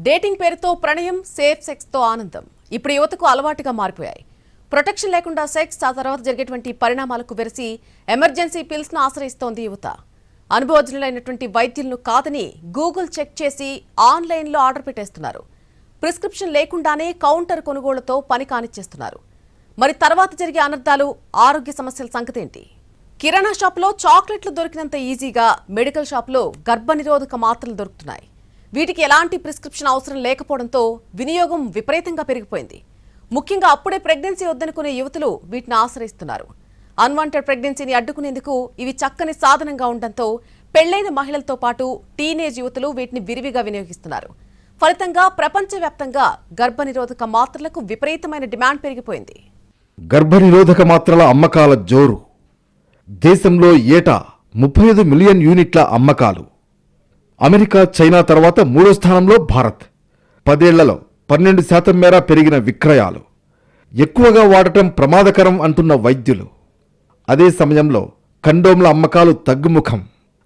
Dating పేరుతో ప్రణయం safe సెక్స్తో ఆనందం. ఇప్పుడు యువతకు అలవాటుగా మారిపోయాయి. ప్రొటెక్షన్ లేకుండా సెక్స్ ఆ తర్వాత జరిగేటువంటి పరిణామాలకు వెరసి ఎమర్జెన్సీ పిల్స్ను ఆశ్రయిస్తోంది యువత. అనుభవజ్ఞులైనటువంటి వైద్యులను కాదని గూగుల్ చెక్ చేసి ఆన్లైన్లో ఆర్డర్ పెట్టేస్తున్నారు. ప్రిస్క్రిప్షన్ లేకుండానే కౌంటర్ కొనుగోళ్ళతో పని కానిచ్చేస్తున్నారు. మరి తర్వాత జరిగే అనర్థాలు ఆరోగ్య సమస్యల సంగతేంటి? కిరాణా షాప్లో చాక్లెట్లు దొరికినంత ఈజీగా మెడికల్ షాప్లో గర్భనిరోధక మాత్రలు దొరుకుతున్నాయి. వీటికి ఎలాంటి ప్రిస్క్రిప్షన్ అవసరం లేకపోవడంతో వినియోగం విపరీతంగా పెరిగిపోయింది. ముఖ్యంగా అప్పుడే ప్రెగ్నెన్సీ వద్దనుకునే యువతులు వీటిని ఆశ్రయిస్తున్నారు. అన్వాంటెడ్ ప్రెగ్నెన్సీని అడ్డుకునేందుకు ఇవి చక్కని సాధనంగా ఉండడంతో పెళ్ళైన మహిళలతో పాటు టీనేజ్ యువతులు వీటిని విరివిగా వినియోగిస్తున్నారు. ఫలితంగా ప్రపంచవ్యాప్తంగా గర్భనిరోధక మాత్రలకు విపరీతమైన డిమాండ్ పెరిగిపోయింది. గర్భనిరోధక మాత్రల అమ్మకాల జోరు. దేశంలో ఏటా ముప్పై ఐదు మిలియన్ యూనిట్ల అమ్మకాలు. అమెరికా చైనా తర్వాత మూడో స్థానంలో భారత్. పదేళ్ళలో పన్నెండు శాతం మేర పెరిగిన విక్రయాలు. ఎక్కువగా వాడటం ప్రమాదకరం అంటున్న వైద్యులు. అదే సమయంలో కండోమ్ల అమ్మకాలు తగ్గుముఖం.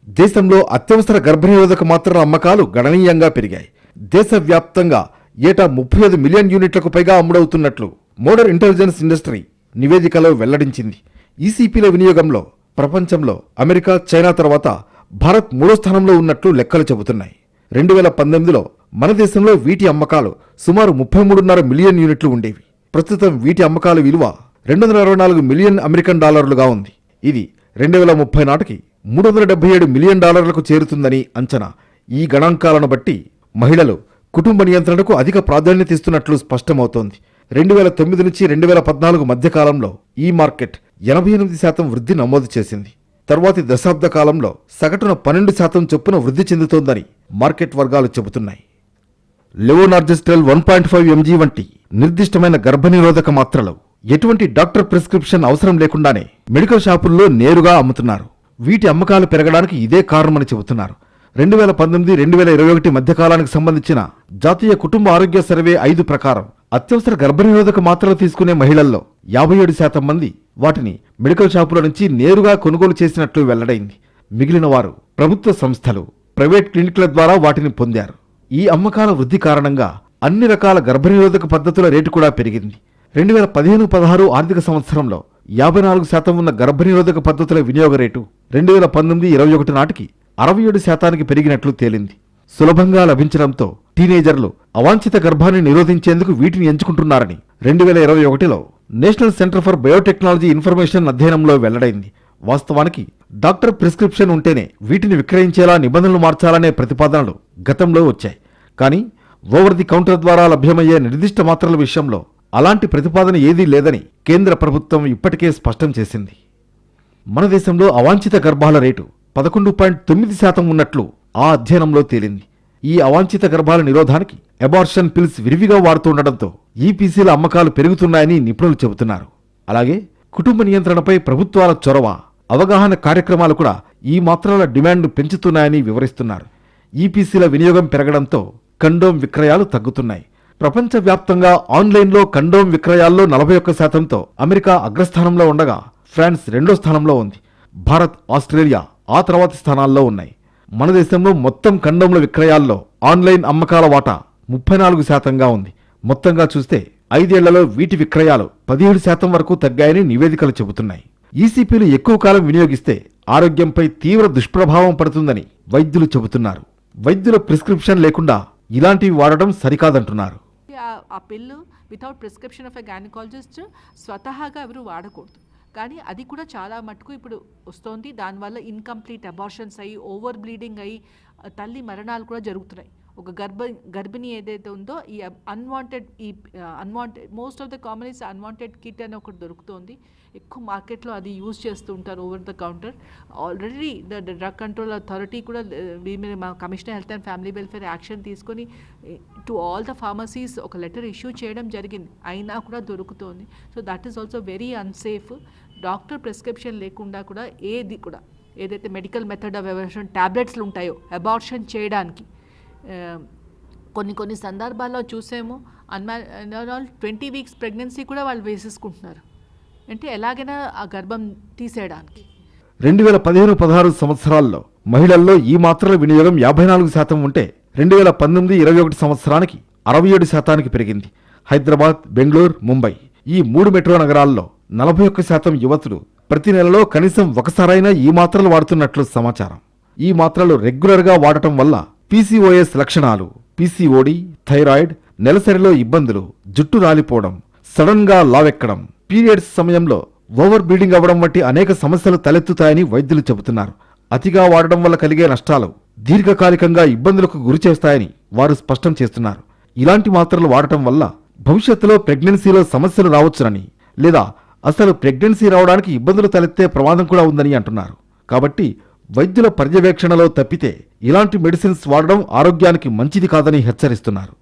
దేశంలో అత్యవసర గర్భనిరోధక మాత్రల అమ్మకాలు గణనీయంగా పెరిగాయి. దేశవ్యాప్తంగా ఏటా ముప్పై ఐదు మిలియన్ యూనిట్లకు పైగా అమ్ముడవుతున్నట్లు మోడర్ ఇంటెలిజెన్స్ ఇండస్ట్రీ నివేదికలో వెల్లడించింది. ఈసీపీల వినియోగంలో ప్రపంచంలో అమెరికా చైనా తర్వాత భారత్ మూడో స్థానంలో ఉన్నట్లు లెక్కలు చెబుతున్నాయి. రెండు వేల పంతొమ్మిదిలో మన దేశంలో వీటి అమ్మకాలు సుమారు ముప్పై మూడున్నర మిలియన్ యూనిట్లు ఉండేవి. ప్రస్తుతం వీటి అమ్మకాల విలువ రెండు వందల అరవై నాలుగు మిలియన్ అమెరికన్ డాలర్లుగా ఉంది. ఇది రెండు వేల ముప్పై నాటికి మూడు వందల డెబ్బై ఏడు మిలియన్ డాలర్లకు చేరుతుందని అంచనా. ఈ గణాంకాలను బట్టి మహిళలు కుటుంబ నియంత్రణకు అధిక ప్రాధాన్యత ఇస్తున్నట్లు స్పష్టమవుతోంది. రెండు వేల తొమ్మిది నుంచి రెండు వేల పద్నాలుగు మధ్యకాలంలో ఈ మార్కెట్ ఎనభై ఎనిమిది శాతం వృద్ధి నమోదు చేసింది. తర్వాతి దశాబ్ద కాలంలో సగటున పన్నెండు శాతం చొప్పున వృద్ధి చెందుతోందని మార్కెట్ వర్గాలు చెబుతున్నాయి. Levonorgestrel one point five mg వంటి నిర్దిష్టమైన గర్భనిరోధక మాత్రలు ఎటువంటి డాక్టర్ ప్రిస్క్రిప్షన్ అవసరం లేకుండానే మెడికల్ షాపుల్లో నేరుగా అమ్ముతున్నారు. వీటి అమ్మకాలు పెరగడానికి ఇదే కారణమని చెబుతున్నారు. రెండు వేల పంతొమ్మిది రెండు వేల ఇరవై ఒకటి మధ్యకాలానికి సంబంధించిన జాతీయ కుటుంబ ఆరోగ్య సర్వే ఐదు ప్రకారం అత్యవసర గర్భనిరోధక మాత్రలు తీసుకునే మహిళల్లో యాభై ఏడు శాతం మంది వాటిని మెడికల్ షాపుల నుంచి నేరుగా కొనుగోలు చేసినట్లు వెల్లడైంది. మిగిలిన వారు ప్రభుత్వ సంస్థలు ప్రైవేట్ క్లినిక్ల ద్వారా వాటిని పొందారు. ఈ అమ్మకాల వృద్ధి కారణంగా అన్ని రకాల గర్భనిరోధక పద్ధతుల రేటు కూడా పెరిగింది. రెండు వేల పదిహేను పదహారు ఆర్థిక సంవత్సరంలో యాభై నాలుగు శాతం ఉన్న గర్భనిరోధక పద్ధతుల వినియోగ రేటు రెండు వేల పంతొమ్మిది ఇరవై ఒకటి నాటికి అరవై ఏడు శాతానికి పెరిగినట్లు తేలింది. సులభంగా లభించడంతో టీనేజర్లు అవాంఛిత గర్భాన్ని నిరోధించేందుకు వీటిని ఎంచుకుంటున్నారని రెండు వేల ఇరవై ఒకటిలో National Centre for Biotechnology Information అధ్యయనంలో వెల్లడైంది. వాస్తవానికి డాక్టర్ ప్రిస్క్రిప్షన్ ఉంటేనే వీటిని విక్రయించేలా నిబంధనలు మార్చాలనే ప్రతిపాదనలు గతంలో వచ్చాయి. కానీ ఓవర్ ది కౌంటర్ ద్వారా లభ్యమయ్యే నిర్దిష్ట మాత్రల విషయంలో అలాంటి ప్రతిపాదన ఏదీ లేదని కేంద్ర ప్రభుత్వం ఇప్పటికే స్పష్టం చేసింది. మన దేశంలో అవాంఛిత గర్భాల రేటు పదకొండు పాయింట్ తొమ్మిది శాతం ఉన్నట్లు ఆ అధ్యయనంలో తేలింది. ఈ అవాంఛిత గర్భాల నిరోధానికి అబార్షన్ పిల్స్ విరివిగా వాడుతుండటంతో ఈపీసీల అమ్మకాలు పెరుగుతున్నాయని నిపుణులు చెబుతున్నారు. అలాగే కుటుంబ నియంత్రణపై ప్రభుత్వాల చొరవ అవగాహన కార్యక్రమాలు కూడా ఈ మాత్రల డిమాండ్ పెంచుతున్నాయని వివరిస్తున్నారు. ఈపీసీల వినియోగం పెరగడంతో కండోమ్ విక్రయాలు తగ్గుతున్నాయి. ప్రపంచవ్యాప్తంగా ఆన్లైన్లో కండోమ్ విక్రయాల్లో నలభై ఒక్క శాతంతో అమెరికా అగ్రస్థానంలో ఉండగా ఫ్రాన్స్ రెండో స్థానంలో ఉంది. భారత్ ఆస్ట్రేలియా ఆ తర్వాతి స్థానాల్లో ఉన్నాయి. మన దేశంలో మొత్తం కండోమ్ల విక్రయాల్లో ఆన్లైన్ అమ్మకాల వాటా ముప్పై నాలుగు శాతంగా ఉంది. మొత్తంగా చూస్తే ఐదేళ్ళలో వీటి విక్రయాలు పదిహేడు శాతం వరకు తగ్గాయని నివేదికలు చెబుతున్నాయి. ఈసీపీలు ఎక్కువ కాలం వినియోగిస్తే ఆరోగ్యంపై తీవ్ర దుష్ప్రభావం పడుతుందని వైద్యులు చెబుతున్నారు. వైద్యుల ప్రిస్క్రిప్షన్ లేకుండా ఇలాంటివి వాడటం సరికాదంటున్నారు. ఆ- ఆ pill without prescription of a gynaecologist స్వతహాగా ఎవరు వాడకూడదు. కానీ అది కూడా చాలా మటుకు ఇప్పుడు వస్తోంది. దానివల్ల ఇన్కంప్లీట్ అబార్షన్స్ అయ్యి ఓవర్ బ్లీడింగ్ అయ్యి తల్లి మరణాలు కూడా జరుగుతున్నాయి. ఒక గర్భ గర్భిణి ఏదైతే ఉందో ఈ అన్వాంటెడ్ ఈ unwanted most of the common is unwanted kit అని ఒకటి దొరుకుతోంది. ఎక్కువ మార్కెట్లో అది యూజ్ చేస్తూ ఉంటారు over the counter already the drug control authority కూడా uh, దీని మీద మా commissioner health and family welfare action తీసుకొని టు ఆల్ ద ఫార్మసీస్ ఒక లెటర్ ఇష్యూ చేయడం జరిగింది. అయినా కూడా దొరుకుతోంది. So that is also very unsafe doctor prescription లేకుండా కూడా ఏది కూడా ఏదైతే మెడికల్ మెథడ్ ఆఫ్ అబార్షన్ ట్యాబ్లెట్స్లు ఉంటాయో అబార్షన్ చేయడానికి eh, కొన్ని కొన్ని సందర్భాల్లో చూసేమో. అన్మా ట్వంటీ వీక్స్ ప్రెగ్నెన్సీ కూడా వాళ్ళు వేసేసుకుంటున్నారు. అంటే ఎలాగైనా ఆ గర్భం తీసేయడానికి. రెండు వేల పదిహేను పదహారు సంవత్సరాల్లో మహిళల్లో ఈ మాత్రల వినియోగం యాభై నాలుగు శాతం ఉంటే రెండు వేల పంతొమ్మిది ఇరవై ఒకటి సంవత్సరానికి అరవై ఏడు శాతానికి పెరిగింది. హైదరాబాద్ బెంగళూరు ముంబై ఈ మూడు మెట్రో నగరాల్లో నలభై ఒక్క శాతం యువతులు ప్రతి నెలలో కనీసం ఒకసారైనా ఈ మాత్రలు వాడుతున్నట్లు సమాచారం. ఈ మాత్రలు రెగ్యులర్గా వాడటం వల్ల పీసీఓఎస్ లక్షణాలు పీసీఓడి థైరాయిడ్ నెలసరిలో ఇబ్బందులు జుట్టు రాలిపోవడం సడన్గా లావెక్కడం పీరియడ్స్ సమయంలో ఓవర్ బ్లీడింగ్ అవ్వడం వంటి అనేక సమస్యలు తలెత్తుతాయని వైద్యులు చెబుతున్నారు. అతిగా వాడడం వల్ల కలిగే నష్టాలు దీర్ఘకాలికంగా ఇబ్బందులకు గురి చేస్తాయని వారు స్పష్టం చేస్తున్నారు. ఇలాంటి మాత్రలు వాడటం వల్ల భవిష్యత్తులో ప్రెగ్నెన్సీలో సమస్యలు రావచ్చునని లేదా అసలు ప్రెగ్నెన్సీ రావడానికి ఇబ్బందులు తలెత్తే ప్రమాదం కూడా ఉందని అంటున్నారు. కాబట్టి వైద్యుల పర్యవేక్షణలో తప్పితే ఇలాంటి మెడిసిన్స్ వాడడం ఆరోగ్యానికి మంచిది కాదని హెచ్చరిస్తున్నారు.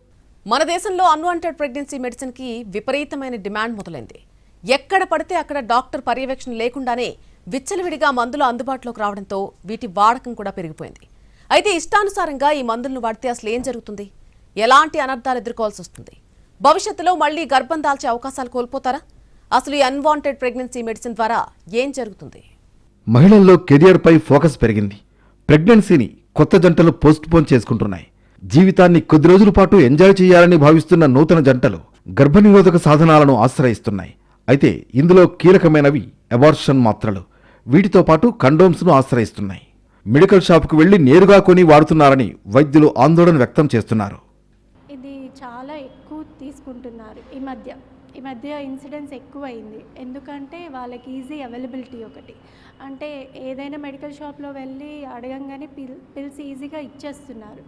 మన దేశంలో అన్వాంటెడ్ ప్రెగ్నెన్సీ మెడిసిన్కి విపరీతమైన డిమాండ్ మొదలైంది. ఎక్కడ పడితే అక్కడ డాక్టర్ పర్యవేక్షణ లేకుండానే విచ్చలవిడిగా మందులు అందుబాటులోకి రావడంతో వీటి వాడకం కూడా పెరిగిపోయింది. అయితే ఇష్టానుసారంగా ఈ మందులను వాడితే అసలు ఏం జరుగుతుంది? ఎలాంటి అనర్థాలు ఎదుర్కోవాల్సి వస్తుంది? భవిష్యత్తులో మళ్ళీ గర్భం దాల్చే అవకాశాలు కోల్పోతారా? అసలు ఈ అన్వాంటెడ్ ప్రెగ్నెన్సీ మెడిసిన్ ద్వారా ఏం జరుగుతుంది? మహిళల్లో కెరియర్పై ఫోకస్ పెరిగింది. ప్రెగ్నెన్సీని కొత్త జంటలు పోస్ట్ పోన్ చేసుకుంటున్నాయి. జీవితాన్ని కొద్ది రోజుల పాటు ఎంజాయ్ చేయాలని భావిస్తున్న నూతన జంటలు గర్భనిరోధక సాధనాలను ఆశ్రయిస్తున్నాయి. అయితే ఇందులో కీలకమైనవి అబార్షన్ మాత్రలు. వీటితో పాటు కండోమ్స్ను ఆశ్రయిస్తున్నాయి. మెడికల్ షాప్కు వెళ్ళి నేరుగా కొని వాడుతున్నారని వైద్యులు ఆందోళన వ్యక్తం చేస్తున్నారు. ఇది చాలా ఎక్కువ తీసుకుంటున్నారు ఈ మధ్య. ఈ మధ్య ఇన్సిడెన్స్ ఎక్కువైంది. ఎందుకంటే వాళ్ళకి ఈజీ అవైలబిలిటీ ఒకటి. అంటే ఏదైనా మెడికల్ షాప్లో వెళ్ళి అడగంగానే పిల్ పిల్స్ ఈజీగా ఇచ్చేస్తున్నారు.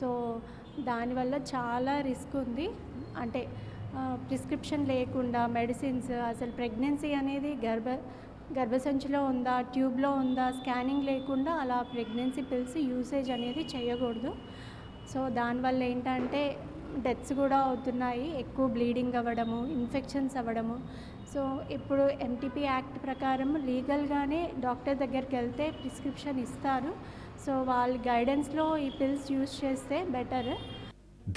సో దానివల్ల చాలా రిస్క్ ఉంది. అంటే ప్రిస్క్రిప్షన్ లేకుండా మెడిసిన్స్ అసలు ప్రెగ్నెన్సీ అనేది గర్భ గర్భసంచిలో ఉందా ట్యూబ్లో ఉందా స్కానింగ్ లేకుండా అలా ప్రెగ్నెన్సీ పిల్స్ యూసేజ్ అనేది చేయకూడదు. సో దానివల్ల ఏంటంటే డెత్స్ కూడా అవుతున్నాయి ఎక్కువ బ్లీడింగ్ అవ్వడము ఇన్ఫెక్షన్స్ అవ్వడము. సో ఇప్పుడు ఎంటీపీ యాక్ట్ ప్రకారం లీగల్గానే డాక్టర్ దగ్గరికి వెళ్తే ప్రిస్క్రిప్షన్ ఇస్తారు. సో వాళ్ళ గైడెన్స్లో ఈ పిల్స్ యూస్ చేస్తే బెటర్.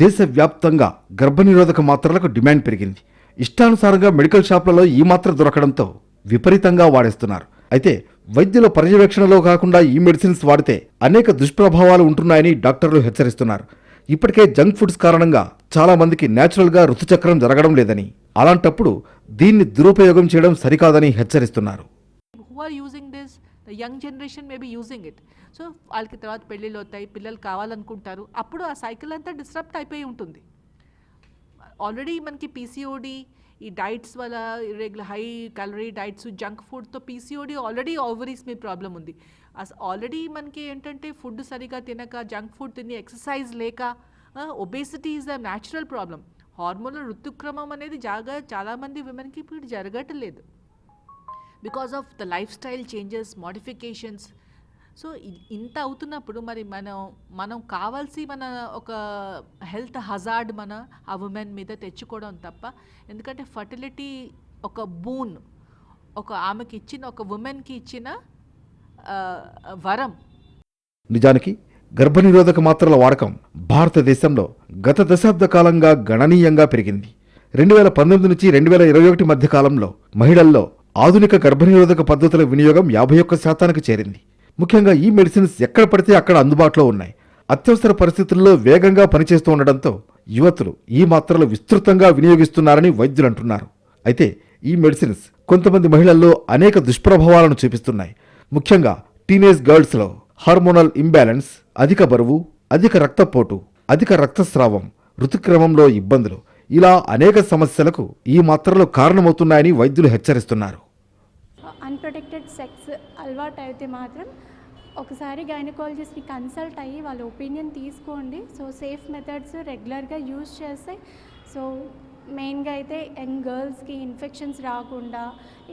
దేశవ్యాప్తంగా గర్భనిరోధక మాత్రలకు డిమాండ్ పెరిగింది. ఇష్టానుసారంగా మెడికల్ షాపులలో ఈ మాత్ర దొరకడంతో విపరీతంగా వాడేస్తున్నారు. అయితే వైద్యుల పర్యవేక్షణలో కాకుండా ఈ మెడిసిన్స్ వాడితే అనేక దుష్ప్రభావాలు ఉంటున్నాయని డాక్టర్లు హెచ్చరిస్తున్నారు. ఇప్పటికే జంక్ ఫుడ్స్ కారణంగా చాలా మందికి నేచురల్గా ఋతుచక్రం జరగడం లేదని అలాంటప్పుడు దీన్ని దురుపయోగం చేయడం సరికాదని హెచ్చరిస్తున్నారు. సో వాళ్ళకి తర్వాత పెళ్ళిళ్ళు అవుతాయి పిల్లలు కావాలనుకుంటారు. అప్పుడు ఆ సైకిల్ అంతా డిస్టర్బ్ అయిపోయి ఉంటుంది. ఆల్రెడీ మనకి పీసీఓడి ఈ డైట్స్ వల్ల regular high calorie diets junk ఫుడ్తో PCOD already ovaries మీ ప్రాబ్లం ఉంది. అస్ ఆల్రెడీ మనకి ఏంటంటే ఫుడ్ సరిగా తినక జంక్ ఫుడ్ తిని ఎక్సర్సైజ్ లేక obesity is the natural problem హార్మోన్ల ఋతుక్రమం అనేది జాగా చాలామంది విమెన్కి ఇప్పుడు జరగట్లేదు because of the lifestyle changes modifications so ఇంత అవుతున్నప్పుడు మరి మనం మనం కావాల్సి మన ఒక హెల్త్ హజార్డ్ మన ఆ ఉమెన్ మీద తెచ్చుకోవడం తప్ప ఎందుకంటే ఫర్టిలిటీ ఒక బూన్ ఒక ఆమెకి ఇచ్చిన ఒక ఉమెన్కి ఇచ్చిన వరం. నిజానికి గర్భనిరోధక మాత్రల వాడకం భారతదేశంలో గత దశాబ్ద కాలంగా గణనీయంగా పెరిగింది. రెండు వేల పంతొమ్మిది నుంచి రెండు వేల ఇరవై ఒకటి మధ్య కాలంలో మహిళల్లో ఆధునిక గర్భనిరోధక పద్ధతుల వినియోగం యాభై ఒక్క శాతానికి చేరింది. ముఖ్యంగా ఈ మెడిసిన్స్ ఎక్కడ పడితే అక్కడ అందుబాటులో ఉన్నాయి. అత్యవసర పరిస్థితుల్లో వేగంగా పనిచేస్తూ ఉండడంతో యువతులు ఈ మాత్రలు విస్తృతంగా వినియోగిస్తున్నారని వైద్యులు అంటున్నారు. అయితే ఈ మెడిసిన్స్ కొంతమంది మహిళల్లో అనేక దుష్ప్రభావాలను చూపిస్తున్నాయి. ముఖ్యంగా టీనేజ్ గర్ల్స్లో హార్మోనల్ ఇంబ్యాలెన్స్ అధిక బరువు అధిక రక్తపోటు అధిక రక్తస్రావం ఋతుక్రమంలో ఇబ్బందులు ఇలా అనేక సమస్యలకు ఈ మాత్రలు కారణమవుతున్నాయని వైద్యులు హెచ్చరిస్తున్నారు. అన్ప్రొటెక్టెడ్ సెక్స్ అలవాటు అయితే మాత్రం ఒకసారి గైనకాలజిస్ట్ని కన్సల్ట్ అయ్యి వాళ్ళ ఒపీనియన్ తీసుకోండి. సో సేఫ్ మెథడ్స్ రెగ్యులర్గా యూజ్ చేస్తే సో మెయిన్గా అయితే యంగ్ గర్ల్స్కి ఇన్ఫెక్షన్స్ రాకుండా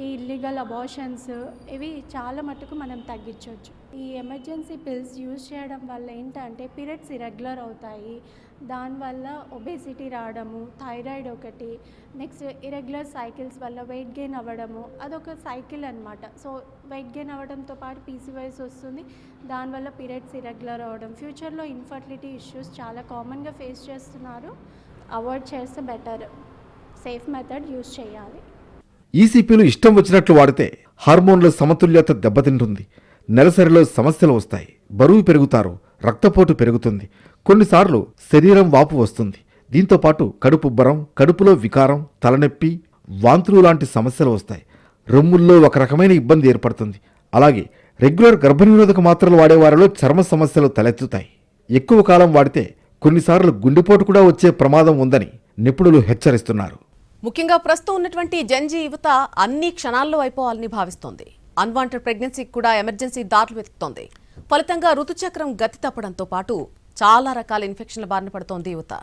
ఈ ఇల్లీగల్ అబార్షన్స్ ఇవి చాలా మటుకు మనం తగ్గించవచ్చు. ఈ ఎమర్జెన్సీ పిల్స్ యూజ్ చేయడం వల్ల ఏంటంటే పీరియడ్స్ ఇరెగ్యులర్ అవుతాయి. దానివల్ల ఒబేసిటీ రావడము థైరాయిడ్ ఒకటి నెక్స్ట్ ఇరెగ్యులర్ సైకిల్స్ వల్ల వెయిట్ గెయిన్ అవ్వడము అదొక సైకిల్ అనమాట సో వెయిట్ గెయిన్ అవ్వడంతో పాటు పీసీవైస్ వస్తుంది. దానివల్ల పీరియడ్స్ ఇరెగ్యులర్ అవ్వడం. ఫ్యూచర్లో ఇన్ఫర్టిలిటీ ఇష్యూస్ చాలా కామన్గా ఫేస్ చేస్తున్నారు. అవాయిడ్ చేస్తే బెటర్. సేఫ్ మెథడ్ యూజ్ చేయాలి. ఈసీపీలు ఇష్టం వచ్చినట్లు వాడితే హార్మోన్ల సమతుల్యత దెబ్బతింటుంది. నెలసరిలో సమస్యలు వస్తాయి. బరువు పెరుగుతారు రక్తపోటు పెరుగుతుంది. కొన్నిసార్లు శరీరం వాపు వస్తుంది. దీంతో పాటు కడుపుబ్బరం కడుపులో వికారం తలనొప్పి వాంతులు లాంటి సమస్యలు వస్తాయి. రొమ్ముల్లో ఒక రకమైన ఇబ్బంది ఏర్పడుతుంది. అలాగే రెగ్యులర్ గర్భనిరోధక మాత్రలు వాడేవారిలో చర్మ సమస్యలు తలెత్తుతాయి. ఎక్కువ కాలం వాడితే కొన్నిసార్లు గుండెపోటు కూడా వచ్చే ప్రమాదం ఉందని నిపుణులు హెచ్చరిస్తున్నారు. ముఖ్యంగా ప్రస్తుతం ఉన్నటువంటి జంజీ యువత అన్ని క్షణాల్లో అయిపోవాలని భావిస్తోంది. అన్వాంటెడ్ ప్రెగ్నెన్సీకి కూడా ఎమర్జెన్సీ దారులు వెతుకుతోంది. ఫలితంగా ఋతుచక్రం గతి తప్పడంతో పాటు చాలా రకాల ఇన్ఫెక్షన్ల బారిన పడుతోంది యువత.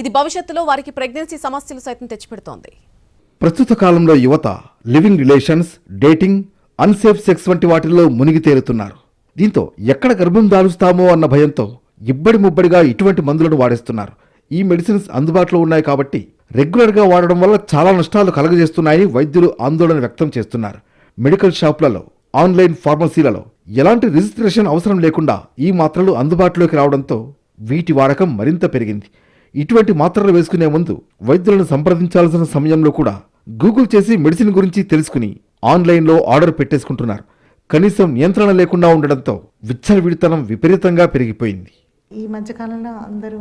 ఇది భవిష్యత్తులో వారికి ప్రెగ్నెన్సీ సమస్యలు సైతం తెచ్చిపెడుతోంది. ప్రస్తుత కాలంలో యువత living relations dating unsafe sex వంటి వాటిల్లో మునిగి తేలుతున్నారు. దీంతో ఎక్కడ గర్భం దాలుస్తామో అన్న భయంతో ఇబ్బడి ముబ్బడిగా ఇటువంటి మందులను వాడేస్తున్నారు. ఈ మెడిసిన్స్ అందుబాటులో ఉన్నాయి కాబట్టి రెగ్యులర్గా వాడడం వల్ల చాలా నష్టాలు కలగజేస్తున్నాయని వైద్యులు ఆందోళన వ్యక్తం చేస్తున్నారు. మెడికల్ షాపులలో ఆన్లైన్ ఫార్మసీలలో ఎలాంటి రిజిస్ట్రేషన్ అవసరం లేకుండా ఈ మాత్రలు అందుబాటులోకి రావడంతో వీటి వాడకం మరింత పెరిగింది. ఇటువంటి మాత్రలు వేసుకునే ముందు వైద్యులను సంప్రదించాల్సిన సమయంలో కూడా గూగుల్ చేసి మెడిసిన్ గురించి తెలుసుకుని ఆన్లైన్లో ఆర్డర్ పెట్టేసుకుంటున్నారు. కనీసం నియంత్రణ లేకుండా ఉండడంతో విచ్చలవిడితనం విపరీతంగా పెరిగిపోయింది. ఈ మధ్యకాలంలో అందరూ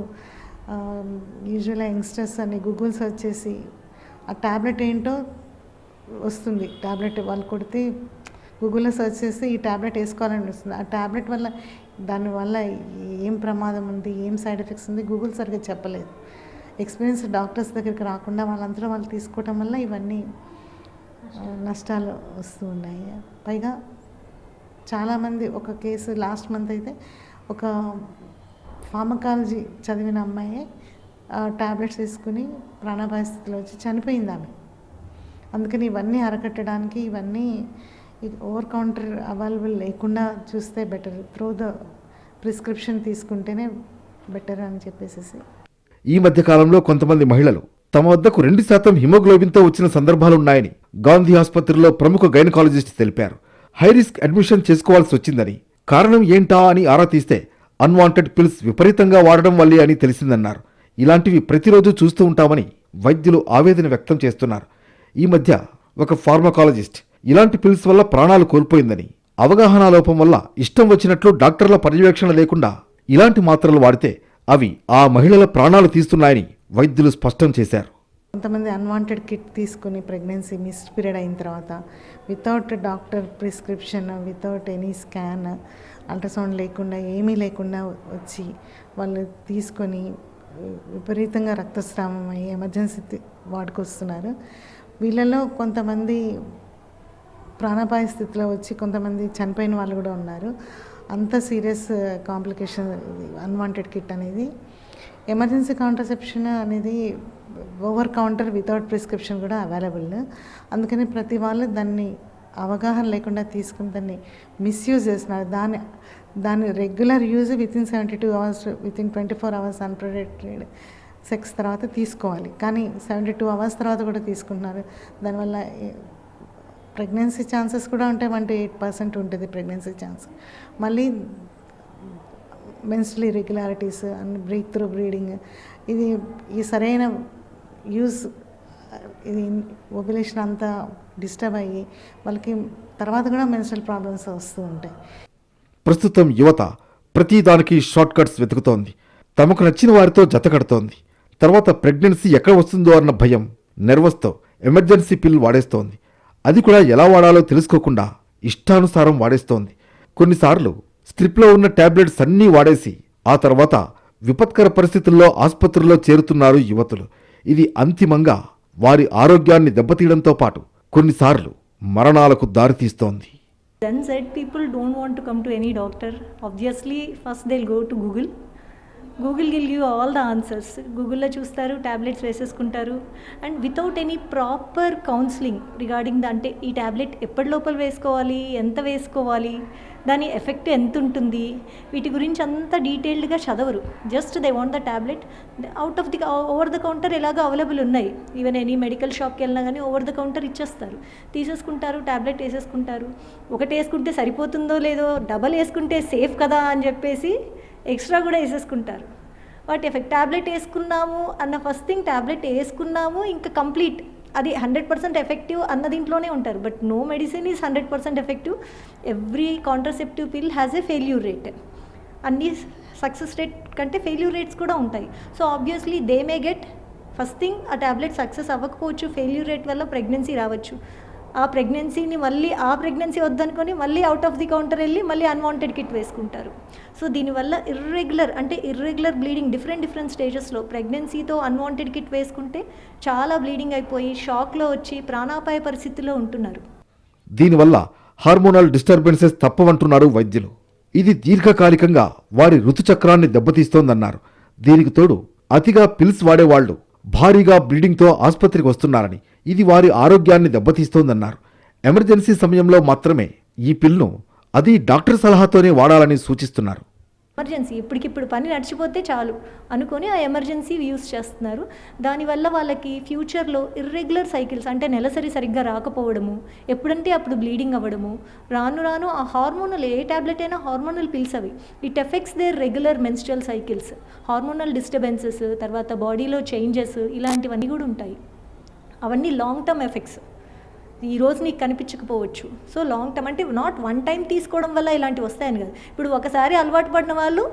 యూజువల్గా యంగ్స్టర్స్ అని గూగుల్ సెర్చ్ చేసి ఆ ట్యాబ్లెట్ ఏంటో వస్తుంది. ట్యాబ్లెట్ వాళ్ళు కొడితే గూగుల్లో సెర్చ్ చేసి ఈ ట్యాబ్లెట్ వేసుకోవాలని వస్తుంది. ఆ ట్యాబ్లెట్ వల్ల దానివల్ల ఏం ప్రమాదం ఉంది ఏం సైడ్ ఎఫెక్ట్స్ ఉంది గూగుల్ సరిగ్గా చెప్పలేదు. ఎక్స్పీరియన్స్ డాక్టర్స్ దగ్గరికి రాకుండా వాళ్ళందరూ వాళ్ళు తీసుకోవటం వల్ల ఇవన్నీ నష్టాలు వస్తూ ఉన్నాయి. పైగా చాలామంది ఒక కేసు లాస్ట్ మంత్ అయితే ఒక ఫార్మకాలజీ చదివిన అమ్మాయి టాబ్లెట్స్ తీసుకుని ప్రాణాపాయ స్థితిలో వచ్చి చనిపోయింది ఆమె. అందుకని ఇవన్నీ అరకట్టడానికి ఇవన్నీ ఓవర్ కౌంటర్ అవైలబుల్ లేకుండా చూస్తే బెటర్. త్రూ ద ప్రిస్క్రిప్షన్ తీసుకుంటేనే బెటర్ అని చెప్పేసి ఈ మధ్య కాలంలో కొంతమంది మహిళలు తమ వద్దకు రెండు శాతం హిమోగ్లోబిన్తో వచ్చిన సందర్భాలున్నాయని గాంధీ ఆసుపత్రిలో ప్రముఖ గైనకాలజిస్ట్ తెలిపారు. హై రిస్క్ అడ్మిషన్ చేసుకోవాల్సి వచ్చిందని కారణం ఏంటా అని ఆరా తీస్తే అన్వాంటెడ్ పిల్స్ విపరీతంగా వాడడం వల్లే అని తెలిసిందన్నారు. ఇలాంటివి ప్రతిరోజు చూస్తూ ఉంటామని వైద్యులు ఆవేదన వ్యక్తం చేస్తున్నారు. ఈ మధ్య ఒక ఫార్మకాలజిస్ట్ ఇలాంటి పిల్స్ వల్ల ప్రాణాలు కోల్పోయిందని అవగాహన లోపం వల్ల ఇష్టం వచ్చినట్లు డాక్టర్ల పర్యవేక్షణ లేకుండా ఇలాంటి మాత్రలు వాడితే అవి ఆ మహిళల ప్రాణాలు తీస్తున్నాయని వైద్యులు స్పష్టం చేశారు. కొంతమంది అన్వాంటెడ్ కిట్ తీసుకుని ప్రెగ్నెన్సీ మిస్ పీరియడ్ అయిన తర్వాత without doctor prescription without any scan ultrasound లేకుండా ఏమీ లేకుండా వచ్చి వాళ్ళు తీసుకొని విపరీతంగా రక్తస్రావం అయ్యి ఎమర్జెన్సీ వాడుకొస్తున్నారు వీళ్ళలో కొంతమంది ప్రాణాపాయ స్థితిలో వచ్చి కొంతమంది చనిపోయిన వాళ్ళు కూడా ఉన్నారు. అంత సీరియస్ కాంప్లికేషన్ అన్వాంటెడ్ కిట్ అనేది. ఎమర్జెన్సీ కాంట్రసెప్షన్ అనేది ఓవర్ కౌంటర్ వితౌట్ ప్రిస్క్రిప్షన్ కూడా అవైలబుల్ అందుకని ప్రతి వాళ్ళు దాన్ని అవగాహన లేకుండా తీసుకుని దాన్ని మిస్యూజ్ చేస్తున్నారు. దాని దాని regular use within seventy two hours within twenty four hours unprotected sex తర్వాత తీసుకోవాలి. కానీ సెవెంటీ టూ అవర్స్ తర్వాత కూడా తీసుకుంటున్నారు. దానివల్ల ప్రెగ్నెన్సీ ఛాన్సెస్ కూడా ఉంటాయి. అంటే ఎయిట్ పర్సెంట్ ఉంటుంది ప్రెగ్నెన్సీ ఛాన్స్. మళ్ళీ menstrual irregularities and breakthrough bleeding ఇది ఈ సరైన యూస్ ఇది ఓబులేషన్ అంతా డిస్టర్బ్ అయ్యి వాళ్ళకి తర్వాత కూడా మెన్స్ట్రల్ ప్రాబ్లమ్స్ వస్తూ ఉంటాయి. ప్రస్తుతం యువత ప్రతి దానికి షార్ట్ కట్స్ వెతుకుతోంది. తమకు నచ్చిన వారితో జతకడుతోంది తర్వాత ప్రెగ్నెన్సీ ఎక్కడ వస్తుందో అన్న భయం నెర్వస్తో ఎమర్జెన్సీ పిల్ వాడేస్తోంది. అది కూడా ఎలా వాడాలో తెలుసుకోకుండా ఇష్టానుసారం వాడేస్తోంది. కొన్నిసార్లు స్ట్రిప్లో ఉన్న టాబ్లెట్స్ అన్నీ వాడేసి ఆ తర్వాత విపత్కర పరిస్థితుల్లో ఆసుపత్రుల్లో చేరుతున్నారు యువతులు. ఇది అంతిమంగా వారి ఆరోగ్యాన్ని దెబ్బతీయడంతో పాటు కొన్నిసార్లు మరణాలకు దారితీస్తోంది. Then said people don't want to come to any doctor obviously first they go to Google Google Gill give all the answers గూగుల్లో చూస్తారు tablets వేసేసుకుంటారు. And without any proper counselling regarding the అంటే ఈ ట్యాబ్లెట్ ఎప్పటి లోపల వేసుకోవాలి ఎంత వేసుకోవాలి దాని ఎఫెక్ట్ ఎంత ఉంటుంది వీటి గురించి అంత డీటెయిల్డ్గా చదవరు. Just they want the tablet out of the over the counter ఎలాగో అవైలబుల్ ఉన్నాయి. ఈవెన్ ఎనీ మెడికల్ షాప్కి వెళ్ళినా కానీ ఓవర్ ద కౌంటర్ ఇచ్చేస్తారు. తీసేసుకుంటారు ట్యాబ్లెట్ వేసేసుకుంటారు. ఒకటి వేసుకుంటే సరిపోతుందో లేదో డబల్ వేసుకుంటే సేఫ్ కదా అని చెప్పేసి ఎక్స్ట్రా కూడా వేసేసుకుంటారు. వాట్ ఎఫెక్ట్ ట్యాబ్లెట్ వేసుకున్నాము అన్న ఫస్ట్ థింగ్ ట్యాబ్లెట్ వేసుకున్నాము ఇంకా కంప్లీట్. అది హండ్రెడ్ పర్సెంట్ ఎఫెక్టివ్ అన్న దీంట్లోనే ఉంటారు. But no medicine is hundred percent effective. Every contraceptive pill has a failure rate. అన్నీ సక్సెస్ రేట్ కంటే ఫెయిల్యూర్ రేట్స్ కూడా ఉంటాయి. So obviously they may get first thing ఆ ట్యాబ్లెట్ సక్సెస్ అవ్వకపోవచ్చు ఫెయిల్యూర్ రేట్ వల్ల ప్రెగ్నెన్సీ రావచ్చు. ఆ ప్రెగ్నెన్సీని మళ్ళీ ఆ ప్రెగ్నెన్సీ వద్దనుకొని మళ్ళీ అవుట్ ఆఫ్ ది కౌంటర్ వెళ్ళి మళ్ళీ అన్వాంటెడ్ కిట్ వేసుకుంటారు. సో దీనివల్ల ఇర్రెగ్యులర్ అంటే ఇర్రెగ్యులర్ బ్లీడింగ్ డిఫరెంట్ డిఫరెంట్ స్టేజెస్లో ప్రెగ్నెన్సీతో అన్వాంటెడ్ కిట్ వేసుకుంటే చాలా బ్లీడింగ్ అయిపోయి షాక్లో వచ్చి ప్రాణాపాయ పరిస్థితిలో ఉంటున్నారు. దీనివల్ల హార్మోనల్ డిస్టర్బెన్సెస్ తప్పవంటున్నారు వైద్యులు. ఇది దీర్ఘకాలికంగా వారి ఋతుచక్రాన్ని దెబ్బతీస్తోందన్నారు. దీనికి తోడు అతిగా పిల్స్ వాడేవాళ్ళు భారీగా బ్లీడింగ్తో ఆసుపత్రికి వస్తున్నారని. ఇది వారి ఆరోగ్యాన్ని దెబ్బతీస్తోందన్నారు. ఎమర్జెన్సీ సమయంలో మాత్రమే ఈ పిల్ను అది డాక్టర్ సలహాతోనే వాడాలని సూచిస్తున్నారు. ఎమర్జెన్సీ ఇప్పటికిప్పుడు పని నడిచిపోతే చాలు అనుకొని ఆ ఎమర్జెన్సీ యూస్ చేస్తున్నారు. దానివల్ల వాళ్ళకి ఫ్యూచర్లో ఇర్రెగ్యులర్ సైకిల్స్ అంటే నెలసరి సరిగ్గా రాకపోవడము ఎప్పుడంటే అప్పుడు బ్లీడింగ్ అవ్వడము రాను రాను ఆ హార్మోనల్ ఏ ట్యాబ్లెట్ అయినా హార్మోనల్ పిల్స్ అవి. It effects their regular menstrual cycles. Hormonal disturbances తర్వాత బాడీలో చేంజెస్ ఇలాంటివన్నీ కూడా ఉంటాయి. అవన్నీ లాంగ్ టర్మ్ ఎఫెక్ట్స్. ఈ నీకు కనిపించకపోవచ్చు. సో లాంగ్ టర్మ్ అంటే నాట్ వన్ టైం తీసుకోవడం వల్ల ఇలాంటివి వస్తాయని కాదు. ఇప్పుడు ఒకసారి అలవాటు పడిన వాళ్ళు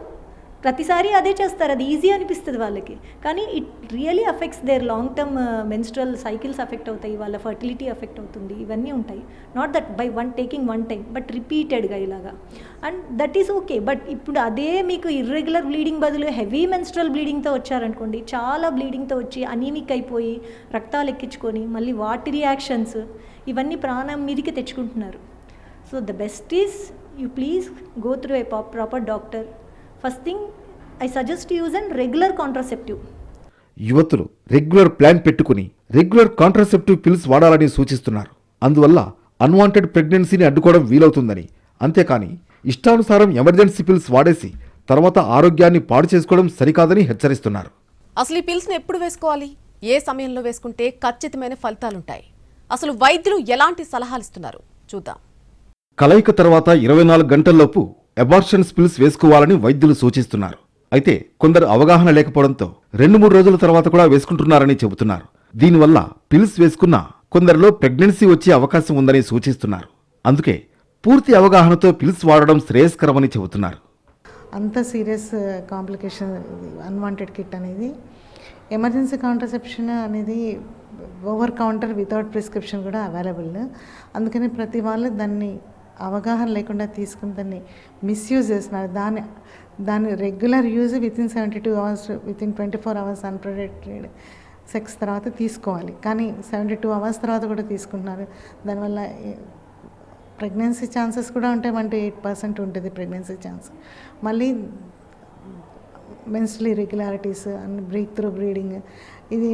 ప్రతిసారి అదే చేస్తారు. అది ఈజీ అనిపిస్తుంది వాళ్ళకి. కానీ it really affects their long term menstrual cycles affect అవుతాయి. వాళ్ళ ఫర్టిలిటీ అఫెక్ట్ అవుతుంది. ఇవన్నీ ఉంటాయి. Not that by one taking one time but రిపీటెడ్గా ఇలాగా. And that is okay but ఇప్పుడు అదే మీకు ఇర్రెగ్యులర్ బ్లీడింగ్ బదులు హెవీ మెన్స్ట్రల్ బ్లీడింగ్తో వచ్చారనుకోండి చాలా బ్లీడింగ్తో వచ్చి అనీమిక్ అయిపోయి రక్తాలు ఎక్కించుకొని మళ్ళీ వాటి రియాక్షన్స్ ఇవన్నీ ప్రాణం మీదికి తెచ్చుకుంటున్నారు. So the best is you please go through a proper doctor first thing I suggest use and regular contraceptive యువతులు రెగ్యులర్ ప్లాన్ పెట్టుకుని రెగ్యులర్ కాంట్రాసెప్టివ్ పిల్స్ వాడాలని సూచిస్తున్నారు. అందువల్ల అన్వాంటెడ్ ప్రెగ్నెన్సీని అడ్డుకోవడం వీలవుతుందని. అంతేకాని ఇష్టానుసారం ఎమర్జెన్సీ పిల్స్ వాడేసి తర్వాత ఆరోగ్యాన్ని పాడు చేసుకోవడం సరికాదని హెచ్చరిస్తున్నారు. అసలు ఈ పిల్స్ని ఎప్పుడు వేసుకోవాలి? ఏ సమయంలో వేసుకుంటే ఖచ్చితమైన ఫలితాలుంటాయి? అసలు వైద్యులు ఎలాంటి సలహాలు ఇస్తున్నారు? చూద్దాం. కలయిక తర్వాత ఇరవై నాలుగు గంటల్లోపు అబార్షన్స్ పిల్స్ వేసుకోవాలని వైద్యులు సూచిస్తున్నారు. అయితే కొందరు అవగాహన లేకపోవడంతో రెండు మూడు రోజుల తర్వాత కూడా వేసుకుంటున్నారని చెబుతున్నారు. దీనివల్ల పిల్స్ వేసుకున్న కొందరిలో ప్రెగ్నెన్సీ వచ్చే అవకాశం ఉందని సూచిస్తున్నారు. అందుకే పూర్తి అవగాహనతో పిల్స్ వాడడం శ్రేయస్కరమని చెబుతున్నారు. అంత సీరియస్ కాంప్లికేషన్ అన్వాంటెడ్ కిట్ అనేది ఎమర్జెన్సీ కాంట్రసెప్షన్ అనేది ఓవర్ కౌంటర్ వితౌట్ ప్రిస్క్రిప్షన్ కూడా అవైలబుల్. అందుకని ప్రతి వాళ్ళు దాన్ని అవగాహన లేకుండా తీసుకుని దాన్ని మిస్యూజ్ చేస్తున్నారు. దాని దాని regular use within seventy two hours within twenty four hours unprotected sex తర్వాత తీసుకోవాలి. కానీ సెవెంటీ టూ అవర్స్ తర్వాత కూడా తీసుకుంటున్నారు. దానివల్ల ప్రెగ్నెన్సీ ఛాన్సెస్ కూడా ఉంటాయి. అంటే ఎయిట్ పర్సెంట్ ఉంటుంది ప్రెగ్నెన్సీ ఛాన్స్ మళ్ళీ menstrual irregularities and breakthrough bleeding ఇది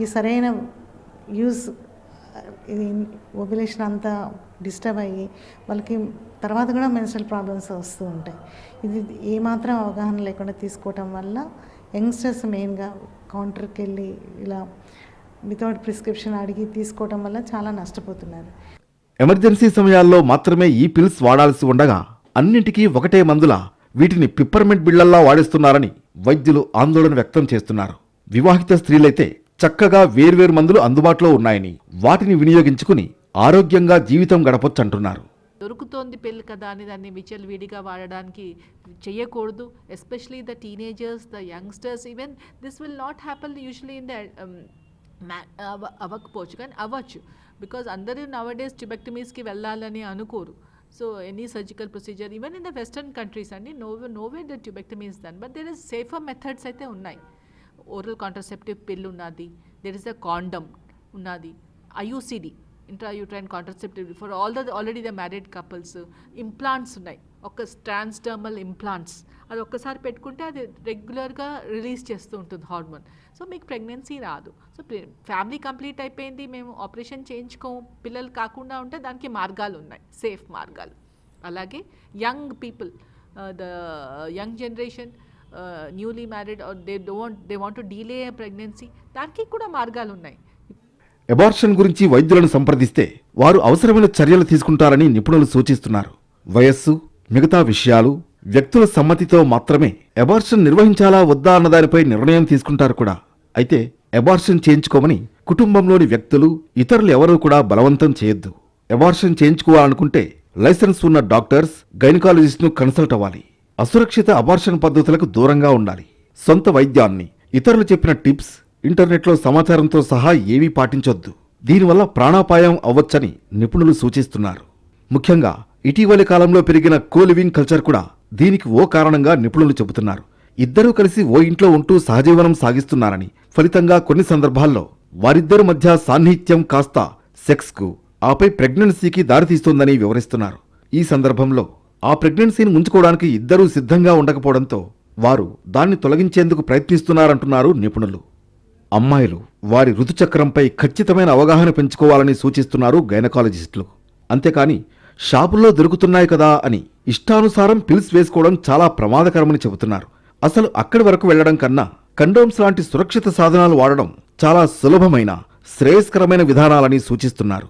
ఈ సరైన యూస్ ఇది uh, అంతా డిస్టర్బ్ అయ్యి వాళ్ళకి తర్వాత కూడా మెన్స్ట్రల్ ప్రాబ్లమ్స్ వస్తూ ఉంటాయి. ఇది ఏమాత్రం అవగాహన లేకుండా తీసుకోవటం వల్ల యంగ్స్టర్స్ మెయిన్గా కౌంటర్కి వెళ్ళి ఇలా వితౌట్ ప్రిస్క్రిప్షన్ అడిగి తీసుకోవటం వల్ల చాలా నష్టపోతున్నారు. ఎమర్జెన్సీ సమయాల్లో మాత్రమే ఈ పిల్స్ వాడాల్సి ఉండగా అన్నింటికీ ఒకటే మందుల వీటిని పిప్పర్మెంట్ బిళ్ళల్లా వాడేస్తున్నారని వైద్యులు ఆందోళన వ్యక్తం చేస్తున్నారు. వివాహిత స్త్రీలైతే చక్కగా వేర్వేరు మందులు అందుబాటులో ఉన్నాయని వాటిని వినియోగించుకుని ఆరోగ్యంగా జీవితం గడపొచ్చంటున్నారు. దొరుకుతోంది పెళ్ళి కదా అని దాన్ని విచల్ విడిగా వాడడానికి చేయకూడదు especially the teenagers the youngsters even this will not happen usually in the అవ్వకపోవచ్చు కానీ అవ్వచ్చు. బికాజ్ అందరూ నవడేస్ టిబెక్టమీస్కి వెళ్ళాలని అనుకోరు. So any surgical procedure even in the western countries అండి no no way the tubectomy is done but there is safer methods అయితే ఉన్నాయి. ఓరల్ కాంట్రసెప్టివ్ పిల్ ఉన్నది. దెర్ ఇస్ ద కాండమ్ ఉన్నది. IUCD intrauterine contraceptive for all the already the married couples implants ఉన్నాయి. ఒక transdermal implants అది ఒక్కసారి పెట్టుకుంటే అది రెగ్యులర్గా రిలీజ్ చేస్తూ ఉంటుంది హార్మోన్ సో మీకు ప్రెగ్నెన్సీ రాదు. సో ఫ్యామిలీ కంప్లీట్ అయిపోయింది. మేము ఆపరేషన్ చేయించుకోము. పిల్లలు కాకుండా ఉంటే దానికి మార్గాలు ఉన్నాయి. సేఫ్ మార్గాలు. అలాగే young people the young generation newly married they don't they want to delay pregnancy దానికి కూడా మార్గాలు ఉన్నాయి అబార్షన్ గురించి వైద్యులను సంప్రదిస్తే వారు అవసరమైన చర్యలు తీసుకుంటారని నిపుణులు సూచిస్తున్నారు. వయస్సు మిగతా విషయాలు వ్యక్తుల సమ్మతితో మాత్రమే అబార్షన్ నిర్వహించాలా వద్దా అన్నదానిపై నిర్ణయం తీసుకుంటారు కూడా. అయితే అబార్షన్ చేయించుకోమని కుటుంబంలోని వ్యక్తులు ఇతరులు ఎవరూ కూడా బలవంతం చేయొద్దు. అబార్షన్ చేయించుకోవాలనుకుంటే లైసెన్స్ ఉన్న డాక్టర్స్ గైనకాలజిస్ట్ను కన్సల్ట్ అవ్వాలి. అసురక్షిత అబార్షన్ పద్ధతులకు దూరంగా ఉండాలి. సొంత వైద్యాన్ని ఇతరులు చెప్పిన టిప్స్ ఇంటర్నెట్లో సమాచారంతో సహా ఏవీ పాటించొద్దు. దీనివల్ల ప్రాణాపాయం అవ్వొచ్చని నిపుణులు సూచిస్తున్నారు. ముఖ్యంగా ఇటీవలి కాలంలో పెరిగిన కోలివింగ్ కల్చర్ కూడా దీనికి ఓ కారణంగా నిపుణులు చెబుతున్నారు. ఇద్దరూ కలిసి ఓ ఇంట్లో ఉంటూ సహజీవనం సాగిస్తున్నారని ఫలితంగా కొన్ని సందర్భాల్లో వారిద్దరి మధ్య సాన్నిహిత్యం కాస్త సెక్స్కు ఆపై ప్రెగ్నెన్సీకి దారితీస్తోందని వివరిస్తున్నారు. ఈ సందర్భంలో ఆ ప్రెగ్నెన్సీని ఉంచుకోవడానికి ఇద్దరూ సిద్ధంగా ఉండకపోవడంతో వారు దాన్ని తొలగించేందుకు ప్రయత్నిస్తున్నారంటున్నారు నిపుణులు. అమ్మాయిలు వారి ఋతుచక్రంపై ఖచ్చితమైన అవగాహన పెంచుకోవాలని సూచిస్తున్నారు గైనకాలజిస్టులు. అంతేకాని షాపుల్లో దొరుకుతున్నాయి కదా అని ఇష్టానుసారం పిల్స్ వేసుకోవడం చాలా ప్రమాదకరమని చెబుతున్నారు. అసలు అక్కడి వరకు వెళ్ళడం కన్నా కండోమ్స్ లాంటి సురక్షిత సాధనాలు వాడడం చాలా సులభమైన శ్రేయస్కరమైన విధానాలని సూచిస్తున్నారు.